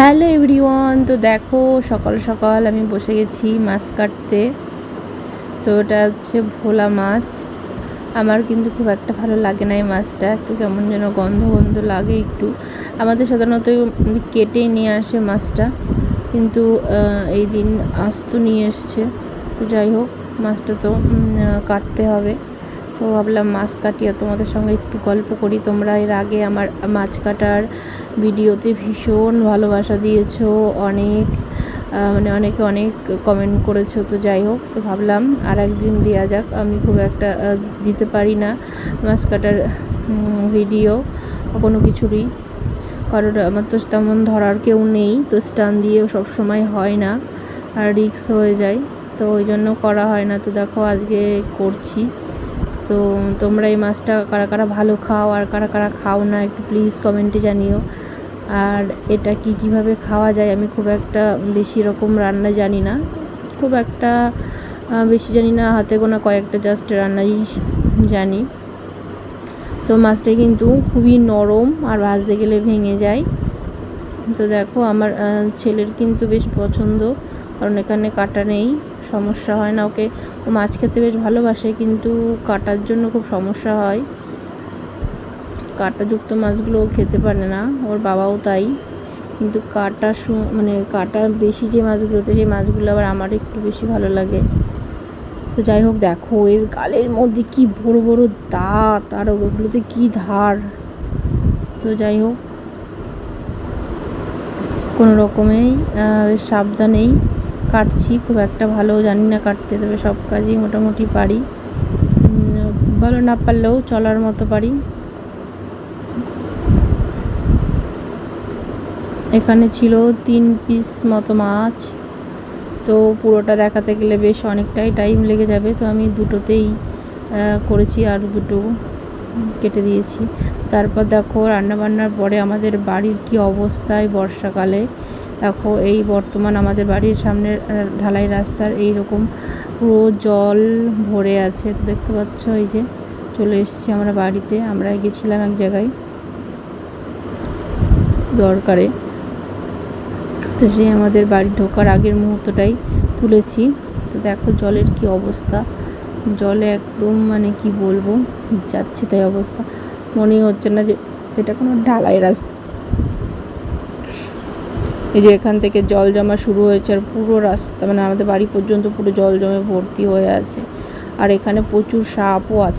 Hello everyone, তো দেখো সকাল সকাল আমি বসে গেছি মাছ কাটতে। তো এটা হচ্ছে ভোলা মাছ। আমার কিন্তু খুব একটা ভালো লাগে না এই মাছটা, একটু কেমন যেন গন্ধ গন্ধ লাগে একটু। আমাদের সাধারণত কেটেই নিয়ে আসে মাছটা, কিন্তু এই দিন আস্ত নিয়ে এসছে। তো যাই হোক, মাছটা তো কাটতে হবে। তো ভাবলাম মাছ কাটিয়ে তোমাদের সঙ্গে একটু গল্প করি। তোমরা এর আগে আমার মাছ কাটার ভিডিওতে ভীষণ ভালোবাসা দিয়েছ, অনেক মানে অনেকে অনেক কমেন্ট করেছ, তো যাই হোক, তো ভাবলাম আর একদিন দেওয়া যাক, আমি খুব একটা দিতে পারি না মাছ কাটার ভিডিও কোনো কিছুরই। কারণ আমার তো তেমন ধরার কেউ নেই, তো স্টান দিয়েও সব সময় হয় না, আর রিক্স হয়ে যায়, তো ওই জন্য করা হয় না। তো দেখো আজকে করছি, তো তোমরা এই মাছটা কারা কারা ভালো খাও আর কারা কারা খাও না, একটু প্লিজ কমেন্টে জানিও। আর এটা কি কীভাবে খাওয়া যায় আমি খুব একটা বেশি রকম রান্না জানি না। খুব একটা বেশি জানি না, হাতে গোনা কয়েকটা জাস্ট রান্নাই জানি। তো মাছটা কিন্তু খুবই নরম আর ভাজতে গেলে ভেঙে যায়। তো দেখো আমার ছেলের কিন্তু বেশ পছন্দ, কারণ এখানে কাটা নেই, সমস্যা হয় না। ওকে, ও মাছ খেতে বেশ ভালোবাসে, কিন্তু কাটার জন্য খুব সমস্যা হয়। কাঁটাযুক্ত মাছগুলো খেতে পারে না, ওর বাবাও তাই। কিন্তু কাটা মানে কাটা বেশি যে মাছগুলোতে, সেই মাছগুলো আবার আমার একটু বেশি ভালো লাগে। তো যাই হোক, দেখো এর গালের মধ্যে কি বড় বড় দাঁত, আর ওগুলোতে কি ধার। তো যাই হোক, কোনো রকমেই সাবধানেই কাটছি। খুব একটা ভালো জানি না কাটতে, তবে সব কাজই মোটামুটি পারি। ভালো না পারলেও চলার মতো পারি। এখানে ছিল তিন পিস মতো মাছ। তো পুরোটা দেখাতে গেলে বেশ অনেকটাই টাইম লেগে যাবে। তো আমি দুটোতেই করেছি আর দুটো কেটে দিয়েছি। তারপর দেখো রান্নাবান্নার পরে আমাদের বাড়ির কি অবস্থায় বর্ষাকালে। দেখো এই বর্তমান আমাদের বাড়ির সামনে ঢালাই রাস্তার এই রকম পুরো জল ভরে আছে। তো দেখতে পাচ্ছ এই যে চলে এসেছি আমরা বাড়িতে। আমরা গেছিলাম এক জায়গায় দরকারে। তো সেই আমাদের বাড়ি ঢোকার আগের মুহূর্তটাই তুলেছি। তো দেখো জলের কি অবস্থা। জলে একদম মানে কি বলব, যাচ্ছে তাই অবস্থা। মনেই হচ্ছে না যে এটা কোনো ঢালাই রাস্তা। এই যে এখান থেকে জল জমা শুরু হয়েছে আর পুরো রাস্তা মানে আমাদের বাড়ি পর্যন্ত পুরো জল জমে ভর্তি হয়ে আছে। আর এখানে প্রচুর সাপও আছে।